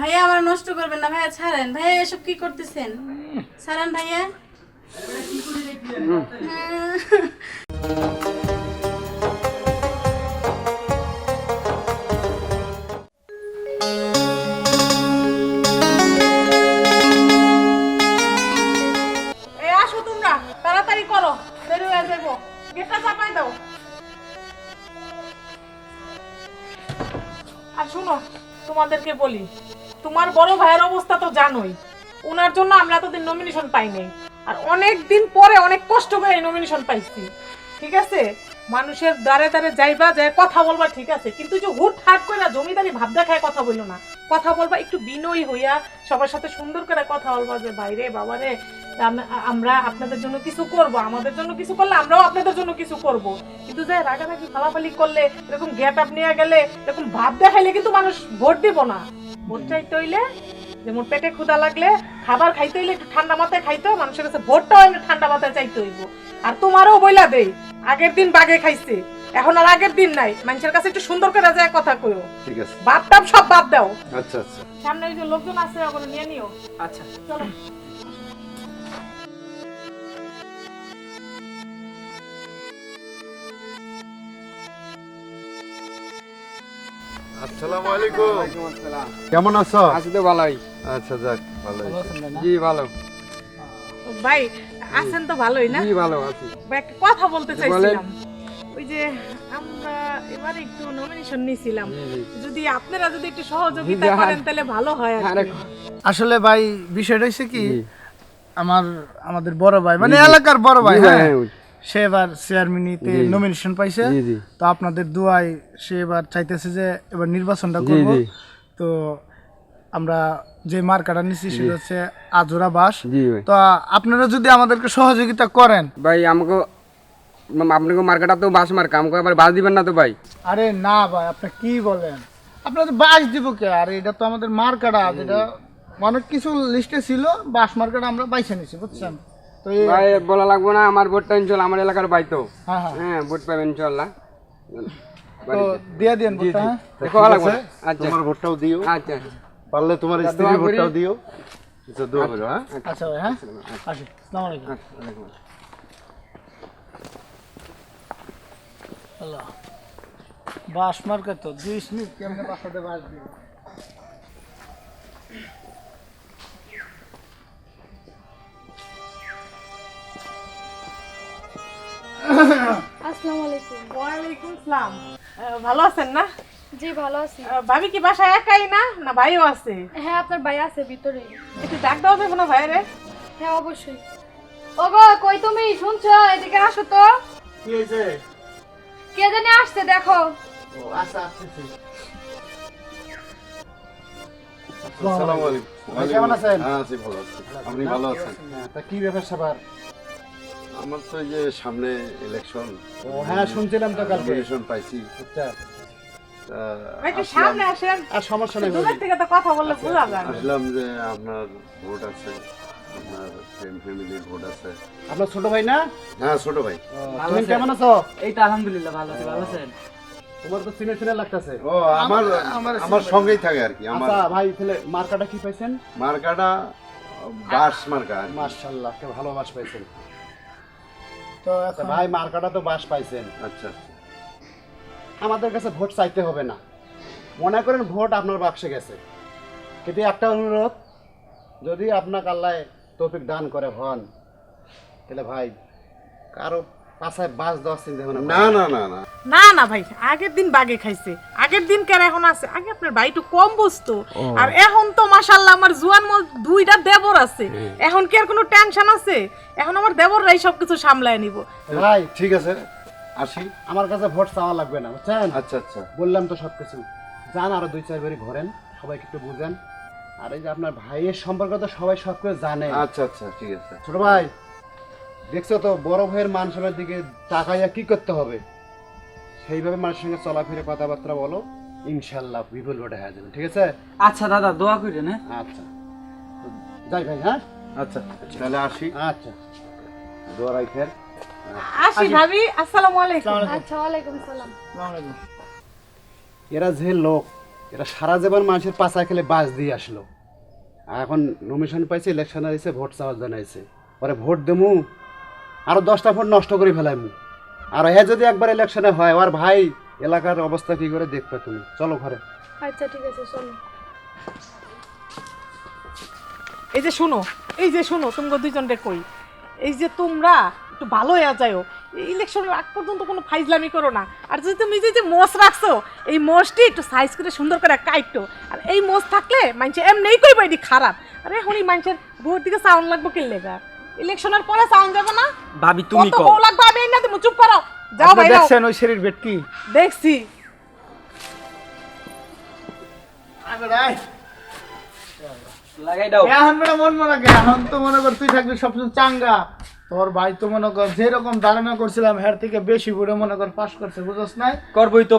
ভাইয়া আমার নষ্ট করবেন না, ভাইয়া ছাড়েন। ভাইয়া, এসব কি করতেছেন? ছাড়েন ভাইয়া। তাড়াতাড়ি করো দেরি হয়ে যাব গেটটা চাপাই দাও। আর শুনো, তোমাদেরকে বলি তোমার বড় ভাইয়ের অবস্থা তো জানোই। ওনার জন্য আমরা এতদিন নমিনেশন পাই নাই। আর অনেক দিন পরে অনেক কষ্ট করে নমিনেশন পাইছি। ঠিক আছে? মানুষের দ্বারে দ্বারে যাইবা যায় কথা বলবা ঠিক আছে। কিন্তু যে হুট হাট করে জমিদারি ভাব দেখায় কথা বলল না। কথা বলবা, একটু বিনয়ী হইয়া সবার সাথে সুন্দর করে কথা বলবা যে বাইরে বাবারে আমরা আপনাদের জন্য কিছু করব, আমাদের জন্য কিছু করলে আমরাও আপনাদের জন্য কিছু করব। কিন্তু যে রাগারাগি ফালাফালি করলে, এরকম গেট আপ নিয়ে গেলে, এরকম ভাব দেখাইলে কিন্তু মানুষ ভোট দিব না। ভোট চাইতে হইলে যেমন পেটে ক্ষুধা লাগলে খাবার খাইতে হইলে একটু ঠান্ডা মাথায় খাইতে মানুষের কাছে ভোটটাও হইলে ঠান্ডা মাথায় চাইতে হইব। আর তোমারও বইলা দেই আগের দিন বাগে খাইছে এখন আর আগের দিন নাই। মানুষের কাছে একটু সুন্দর করে যায় কথা কইও। ঠিক আছে। বাদ টাপ সব বাদ দাও। আচ্ছা আচ্ছা। সামনে ওই যে লোকজন আছে ওগুলো নিয়ে নিও। আচ্ছা। চলো। আসসালামু আলাইকুম। কেমন আছো? আছি তো ভালোই। আচ্ছা যাক ভালো জি ভালো। ভাই আছেন তো ভালোই না? জি ভালো আছি। একটা কথা বলতে চাইছিলাম। ওই যে আমরা এবারে একটু নমিনেশন জি। যদি আপনারা যদি একটু সহযোগিতা করেন তাহলে ভালো হয় আর আসলে ভাই বিষয়টা হচ্ছে কি আমার আমাদের বড় ভাই মানে। এলাকার বড় ভাই হ্যাঁ হ্যাঁ, সে এবার চেয়ারম্যানিতে নমিনেশন পাইছে। তো আপনাদের দুয়ায় সে এবার চাইতেছে যে এবার নির্বাচনটা করব। তো আমরা যে মার্কাটা নিচ্ছি সেটা হচ্ছে আজোরা বাস। তো আপনারা যদি আমাদেরকে সহযোগিতা করেন। ভাই আমাকে আপনাকে মার্কাটা তো বাস মার্কা আমাকে আবার বাস দিবেন না তো ভাই? আরে না ভাই আপনি কি বলেন? আপনাদের বাস দিব কে? আর এটা তো আমাদের মার্কাটা যেটা অনেক কিছু লিস্টে ছিল বাস মার্কাটা আমরা বাইছে নিছি বুঝছেন? তো ভাই বলা লাগবে না আমার ভোটটা ইনশাল্লাহ আমার এলাকার ভাই তো। হ্যাঁ হ্যাঁ। হ্যাঁ ভোট পাবেন ইনশাল্লাহ। তো দিয়ে দিন ভোটটা, হ্যাঁ? না। আচ্ছা। তোমার ভোটটাও দিও। আচ্ছা। পারলে তোমার স্ত্রীর ভোটটাও দিও। আচ্ছা দোয়া করো হ্যাঁ? আচ্ছা। ভাই হ্যাঁ? আসি আসসালামু আলাইকুম। আচ্ছা, ওয়ালাইকুম আসসালাম। আল্লাহ। বাস মার্কা তো দুই মিনিট কেমনে বাসাতে বাস দিব? ওয়ালাইকুম আহ, ভালো আছেন না? জি ভালো আছি। ভাবি কি বাসায় একাই না না ভাইও আছে? হ্যাঁ আপনার ভাই আছে ভিতরে একটু ডাক দেওয়া যাবে না ভাইরে। হ্যাঁ অবশ্যই। ওগো কই তুমি? শুনছো? এদিকে আসো তো। কি হয়েছে কে জানি আসছে দেখো। ও আচ্ছা আসসালামু আলাইকুম। কেমন আছেন? হ্যাঁ আছি ভালো আছি। আপনি ভালো আছেন? তা কি ব্যাপার স্যাপার আমার তো যে সামনে ইলেকশন ও হ্যাঁ শুনছিলাম তো কালকে। নমিনেশন পাইছি। আচ্ছা। তা ভাই একটু আসলাম- সামনে আসেন। আর সমস্যা নেই থেকে তো কথা বললে বোঝা যায় আসলাম যে আপনার ভোট আছে আপনার ফ্যামিলির ভোট আছে। আপনার ছোট ভাই না? হ্যাঁ ছোট ভাই। তুমি কেমন আছো? এই তো আলহামদুলিল্লাহ ভালো আছি ভালো আছেন? তোমার তো চিনে চিনে লাগতেছে। ও আমার সঙ্গেই থাকে আর কি আমার আচ্ছা ভাই তাহলে মার্কাটা কি পাইছেন? মার্কাটা বাস মার্কা মাশাআল্লাহ কে ভালো বাস পাইছেন। তো ভাই মার্কাটা তো বাস পাইছেন। আচ্ছা। আমাদের কাছে ভোট চাইতে হবে না। মনে করেন ভোট আপনার বাক্সে গেছে। কিন্তু একটা অনুরোধ যদি আপনাকে আল্লাহ তৌফিক দান করে হন তাহলে ভাই কারও পাশায় বাস দেওয়ার চিন্তা ভাবনা না না না না। না না ভাই আগের দিন বাগে খাইছে। আগের দিন কেন এখন আছে? আগে আপনার ভাই একটু কম বুঝতো আর এখন তো মাশাল্লাহ আমার জুয়ান মল দুইটা দেবর আছে। এখন কি আর কোনো টেনশন আছে? এখন আমার দেবররাই সবকিছু সামলায় নিব। ভাই ঠিক আছে আসি। আমার কাছে ভোট চাওয়া লাগবে না বুঝছেন? আচ্ছা আচ্ছা। বললাম তো সব কিছু যান আরও দুই চার বাড়ি ঘোরেন সবাইকে একটু বুঝেন। আর এই যে আপনার ভাইয়ের সম্পর্কে তো সবাই সব কিছু জানে। আচ্ছা আচ্ছা ঠিক আছে। ছোট ভাই দেখছ তো বড় ভাইয়ের মান সম্মানের দিকে তাকাইয়া কি করতে হবে? সেইভাবে মানুষের সঙ্গে চলাফেরা কথাবার্তা বলো ইনশাল্লাহ বিপুল ভোটে হয়ে যাবে ঠিক আছে? আচ্ছা দাদা দোয়া করেন হ্যাঁ? আচ্ছা। যাই ভাই হ্যাঁ? আচ্ছা। তাহলে আসি। আচ্ছা। দোয়া রাখেন আসি ভাবি আসসালামু আলাইকুম। আচ্ছা ওয়ালাইকুম সালাম। এরা যে লোক এটা সারা জীবন মানুষের পাশা খেলে বাস দিয়ে আসলো। এখন নমিশন পাইছে ইলেকশন আইছে ভোট চাওয়ার জন্য আইছে। পরে ভোট দেমু আরও দশটা ভোট নষ্ট করে ফেলাইমু। আর হ্যাঁ যদি একবার ইলেকশনে হয় আর ভাই এলাকার অবস্থা কি করে দেখবে তুমি? চলো ঘরে। আচ্ছা ঠিক আছে চলো। এই যে শোনো এই যে শোনো তোমরা দুইজনকে কই। এই যে তোমরা একটু ভালো হয়ে যাও। ইলেকশনের আগ পর্যন্ত কোনো ফাইজলামি করো না। আর যদি তুমি যে যে মোষ রাখছো এই মোষটি একটু সাইজ করে সুন্দর করে কাইটো। আর এই মোষ থাকলে মানুষে এমনিই কইব এটি খারাপ। আরে এখন এই মানুষের বউর দিকে সাউন্ড লাগবো কে লেগা? ইলেকশনের পরে সাউন্ড যাবে না? ভাবি তুমি কত কও। বউ লাগবে আমি না তুমি চুপ করো। যাও ভাই। দেখছেন ওই শরীর বেটকি দেখছি। লাগাই দাও। এখন বেটা মন মনে কে এখন তো মনে কর তুই থাকবি সবসময় চাঙ্গা। তোর ভাই তো মনে কর যেরকম ধারণা করছিলাম হের থেকে বেশি করে মনে কর পাস করছে বুঝছ নাই? করবই তো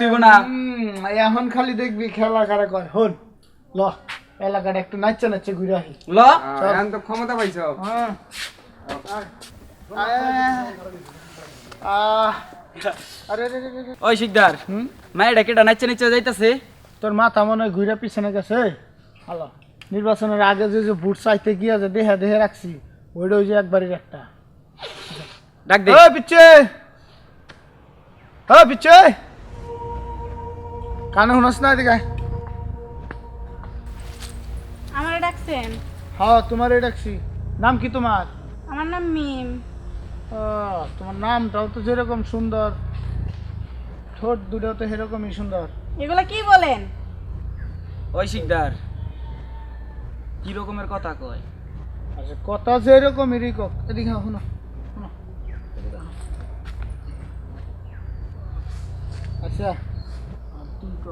হইব না। হুম, এখন খালি দেখবি খেলা কারা কর। হন ল। এলাকাটা একটু নাচছে নাচছে ঘুরে আহি ল এখন তো ক্ষমতা পাইছো। হ্যাঁ। আহ, আরে। ওই শিকদার মায়েরা কেটা নাচছে নিচে যাইতাছে। তোর মাথা মনে হয় ঘুরে পিছনে গেছে হ্যালো। নির্বাচনের আগে যে যে ভোট চাইতে গিয়া যে দেহে দেহে রাখছি ওইটা ওই যে একবারের একটা। ডাক দে। ওই পিচ্ছে ওই পিচ্ছে কানে শুনস না এদিকে। আমার ডাকছেন? হ্যাঁ তোমারই ডাকছি। নাম কি তোমার? আমার নাম মিম। ও, তোমার নামটাও তো যেরকম সুন্দর। ঠোঁট দুটাও তো সেরকমই সুন্দর। এগুলা কি বলেন? ওই শিকদার কি রকমের কথা কয়? আচ্ছা কথা যেরকমই কক এদিকে শোনো। আচ্ছা আর তুই ক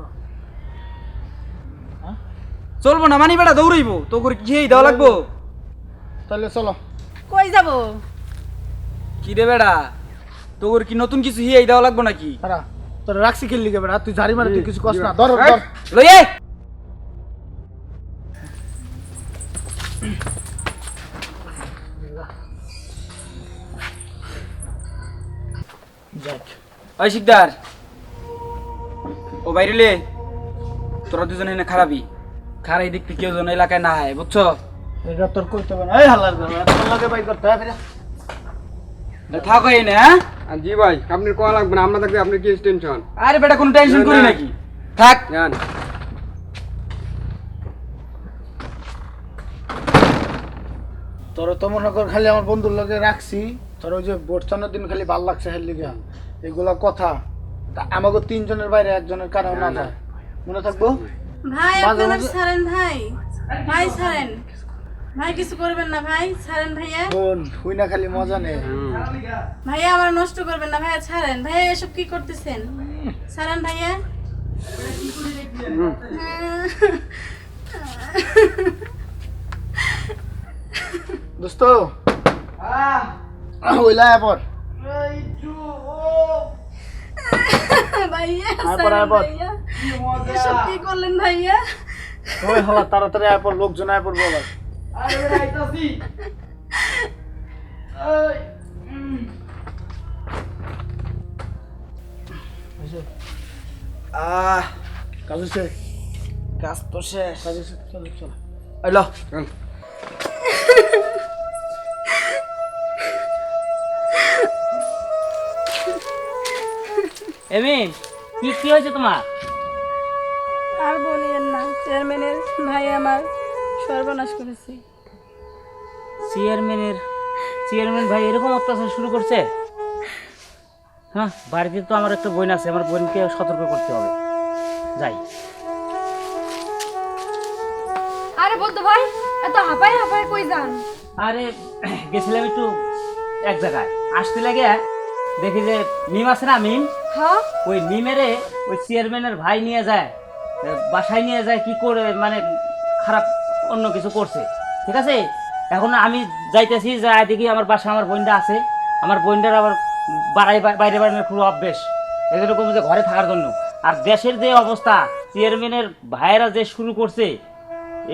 হ্যাঁ চলবো না মানি বেড়া দৌড়াইবো। তো করে কি এই দেওয়া লাগবো? তাহলে চলো। কই যাব? কি রে বেড়া? তোর কি নতুন কিছু হিয়াই দেওয়া লাগবো নাকি? তারা তোর রাখছি খেললি কে বেড়া তুই ঝাড়ি মারে তুই কিছু কস না ধর ধর। যাক। ওই শিকদার। ও বাইরে লে তোরা দুজন এনে খারাপই খারাই দেখতে কেউ জন এলাকায় না হয় বুঝছ? এটা তোর করতে হবে না। এই তোর লাগে বাই করতে হবে থাকো হ্যাঁ? জি ভাই আপনি কোয়া লাগবে না আমরা থাকবে আপনি কি টেনশন আরে বেটা কোনো টেনশন করি নাকি? থাক। জান তোর তো মনে কর খালি আমার বন্ধুর লগে রাখছি তোর ওই যে ভোটচানোর দিন খালি ভালো লাগছে হের লিগে। এগুলা কথা তা আমাকে তিনজনের বাইরে একজনের কারণ না মনে থাকব? ভাই মাঝে আপনি আমার মাঝে- ছাড়েন ভাই। ভাই ছাড়েন। ভাই কিছু করবেন না ভাই ছাড়েন ভাইয়া। বোন হুই না খালি মজা নে ভাইয়া আমার নষ্ট করবেন না ভাইয়া ছাড়েন। ভাইয়া এসব কি করতেছেন? ছাড়েন ভাইয়া। দোস্ত ওইলা ভাইয়া। ভাইয়া। এসব কি করলেন ভাইয়া? ওই হলা তাড়াতাড়ি আয় পর লোকজন আয় আহ কাজ হচ্ছে? কাজ তো শেষ। কাজ হচ্ছে চল চল। আইলো চল। এমিন কি কি হয়েছে তোমার? আর বলিয়েন না চেয়ারম্যানের ভাই আমার সর্বনাশ করেছে। চেয়ারম্যানের চেয়ারম্যান ভাই এরকম অত্যাচার শুরু করছে? হ্যাঁ বাড়িতে তো আমার একটা বোন আছে আমার বোনকে সতর্ক করতে হবে। যাই। আরে বদ্ধ ভাই এত হাঁপাই হাঁপাই কই যান? আরে গেছিলাম একটু এক জায়গায়। আসতে লাগে দেখি যে মিম আছে না মিম হ্যাঁ? ওই মিমেরে ওই চেয়ারম্যানের ভাই নিয়ে যায়। বাসায় নিয়ে যায় কি করে মানে খারাপ অন্য কিছু করছে। ঠিক আছে? এখন আমি যাইতেছি যা দেখি আমার বাসা আমার বোনটা আছে। আমার বোনটার আবার বাড়াই বাইরে বাড়ানোর খুব অভ্যেস। এরকম যে ঘরে থাকার জন্য। আর দেশের যে অবস্থা, চেয়ারম্যানের ভাইয়েরা যে শুরু করছে,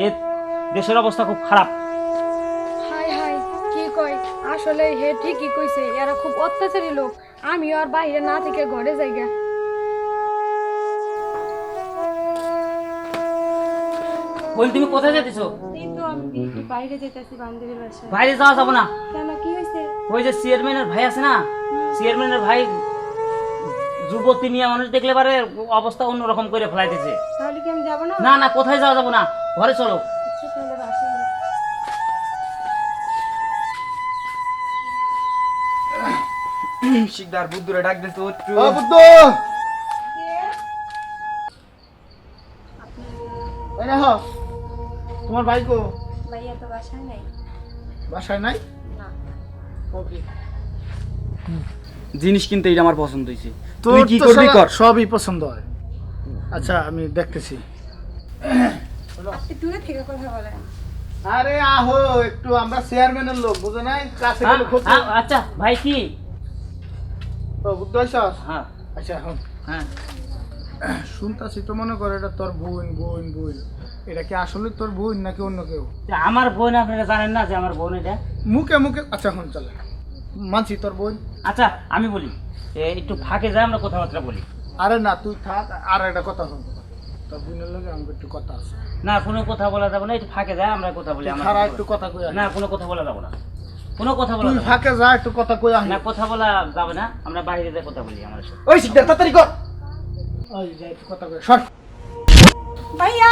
এ দেশের অবস্থা খুব খারাপ। হাই কি আসলে হে ঠিকই কইছে, এরা খুব অত্যাচারী লোক। আমি আর বাইরে না থেকে ঘরে যাইগা। বোন তুমি কোথায় যেতেছো? এই তো আমি বাইরে যেতেছি বান্ধবীর বাসায় বাইরে যাওয়া যাব না? কেন কি হয়েছে? ওই যে চেয়ারম্যানের ভাই আছে না? চেয়ারম্যানের ভাই যুবতী নিয়ে মানুষ দেখলে পারে অবস্থা অন্যরকম করে ফেলাইতেছে। তাহলে কি আমি যাব না? না না কোথায় যাওয়া যাব না? ঘরে চলো। আচ্ছা তাহলে বাসায় শিকদার বুদ্ধুরে ডাক দিতে একটু ও বুদ্ধ! এই দেখো, তোমার ভাই কো? ভাইয়া তো বাসায় নাই। বাসায় নাই? না। ওকে জিনিস কিনতে এটা আমার পছন্দ হয়েছে তুই কি করবি কর? সবই পছন্দ হয়। আচ্ছা আমি দেখতেছি। আপনি দূরে থেকে কথা বলেন। আরে আহো একটু আমরা চেয়ারম্যানের লোক বুঝো নাই? কাছে হ্যাঁ, গেলে ক্ষতি হ্যাঁ, আচ্ছা ভাই কি? ও? হ্যাঁ। আচ্ছা হ্যাঁ। শুনতাছি তো মনে করে এটা তোর বোন বোন বোন। এটা কি আসলে তোর বোন নাকি অন্য কেউ? আমার বোন আপনারা জানেন না যে আমার বোন এটা? মুখে মুখে আচ্ছা এখন চলে। মানছি তোর বোন? আচ্ছা আমি বলি এ, একটু ফাঁকে যাই আমরা কথাবার্তা বলি। আরে না তুই থাক আর একটা কথা শুন। তোর বোনের লগে আমার একটু কথা আছে। না কোনো কথা বলা যাবে না একটু ফাঁকে যায় আমরা কথা বলি আমার একটু কথা কই না কোনো কথা বলা যাবে না। কোনো কথা বলা তুই ফাঁকে যা একটু কথা কই আহি না কথা বলা যাবে না আমরা বাইরে যেয়ে কথা বলি আমার সাথে। ওই শিকদার তাড়াতাড়ি কর। ওই যা একটু কথা কই। সর। ভাইয়া?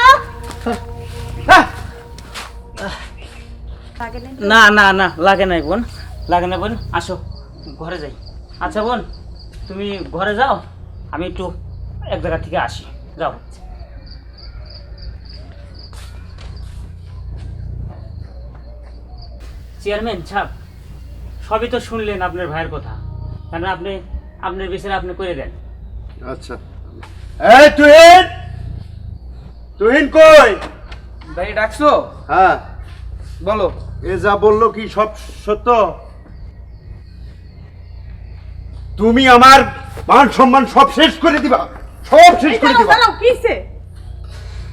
না না না লাগে নাই বোন লাগে না বোন আসো ঘরে যাই। আচ্ছা বোন তুমি ঘরে যাও আমি একটু এক জায়গা থেকে আসি যাও। চেয়ারম্যান সাহেব সবই তো শুনলেন আপনার ভাইয়ের কথা। কারণ আপনি আপনার বিচারে আপনি করে দেন। আচ্ছা। এই তুহিন কই? ভাই ডাকছো? হ্যাঁ। বলো। এ যা বলল কি সব সত্য? তুমি আমার মান সম্মান সব শেষ করে দিবা। সব শেষ করে দিবা।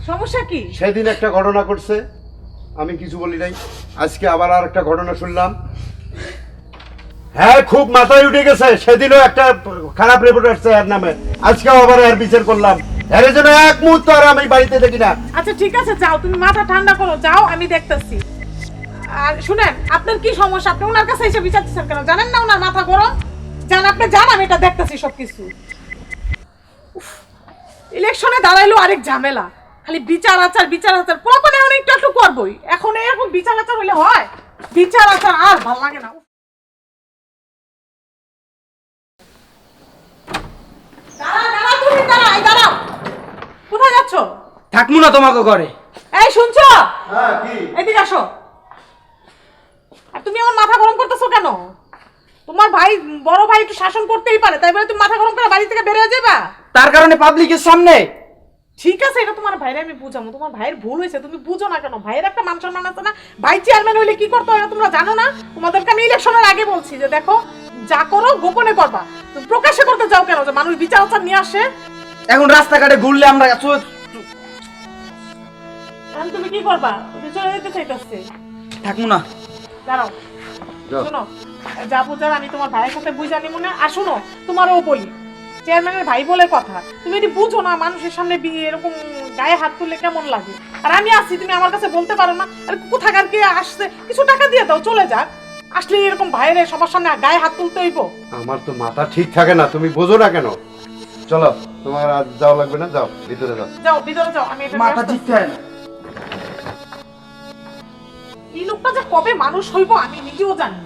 সমস্যা কি? সেদিন একটা ঘটনা করছে আমি কিছু বলি নাই। আজকে আবার আর একটা ঘটনা শুনলাম। হ্যাঁ খুব মাথায় উঠে গেছে। সেদিনও একটা খারাপ রিপোর্ট আসছে এর নামে। আজকেও আবার এর বিচার করলাম। এর জন্য এক মুহূর্ত আর আমি বাড়িতে দেখি না। আচ্ছা ঠিক আছে যাও। তুমি মাথা ঠান্ডা করো যাও আমি দেখতেছি। আর শুনেন আপনার কি সমস্যা? আপনি ওনার কাছে এসে বিচারতেছেন কেন? জানেন না ওনার মাথা গরম? জান আপনি জান আমি এটা দেখতেছি সবকিছু। উফ, ইলেকশনে দাঁড়াইলো আরেক ঝামেলা। খালি বিচার আচার বিচার আচার। কখন এখন একটু একটু করবোই? এখন এরকম বিচার আচার হলে হয়। বিচার আচার আর ভালো লাগে না উফ। দাঁড়া দাঁড়া তুমি দাঁড়া এই দাঁড়াও কোথায় যাচ্ছ থাকব না তোমাকে ঘরে। এই শুনছো? হ্যাঁ কি? এদিকে আসো। আর তুমি আমার মাথা গরম করতেছো কেন? তোমার ভাই বড় ভাই একটু শাসন করতেই পারে তাই বলে তুমি মাথা গরম করে বাড়ি থেকে বেরিয়ে যাবা? তার কারণে পাবলিকের সামনে। ঠিক আছে এটা তোমার ভাইরে আমি বুঝাবো। তোমার ভাইয়ের ভুল হয়েছে তুমি বুঝো না কেন? ভাইয়ের একটা মান সম্মান আছে না? ভাই চেয়ারম্যান হইলে কি করতে হয় তোমরা জানো না? তোমাদেরকে আমি ইলেকশনের আগে বলছি যে দেখো যা করো গোপনে করবা। তুমি প্রকাশ্যে করতে যাও কেন? যে মানুষ বিচার আচার নিয়ে আসে। এখন রাস্তাঘাটে ঘুরলে আমরা এখন তুমি কি করবা? তুমি চলে যেতে চাইতেছে। থাকব না। দাঁড়াও। শোনো যা বুঝার আমি তোমার ভাইয়ের সাথে বুঝানি মনে আর শোনো তোমারও বলি চেয়ারম্যানের ভাই বলে কথা তুমি যদি বুঝো না মানুষের সামনে এরকম গায়ে হাত তুললে কেমন লাগে? আর আমি আসছি তুমি আমার কাছে বলতে পারো না। আর কোথাকার কে আসছে? কিছু টাকা দিয়ে দাও চলে যাক। আসলে এরকম ভাইয়ের সবার সামনে গায়ে হাত তুলতে হইব? আমার তো মাথা ঠিক থাকে না তুমি বোঝো না কেন? চলো তোমার আর যাওয়া লাগবে না যাও ভিতরে যাও। যাও ভিতরে যাও আমি মাথা ঠিক থাকে না। এই লোকটা যে কবে মানুষ হইব আমি নিজেও জানি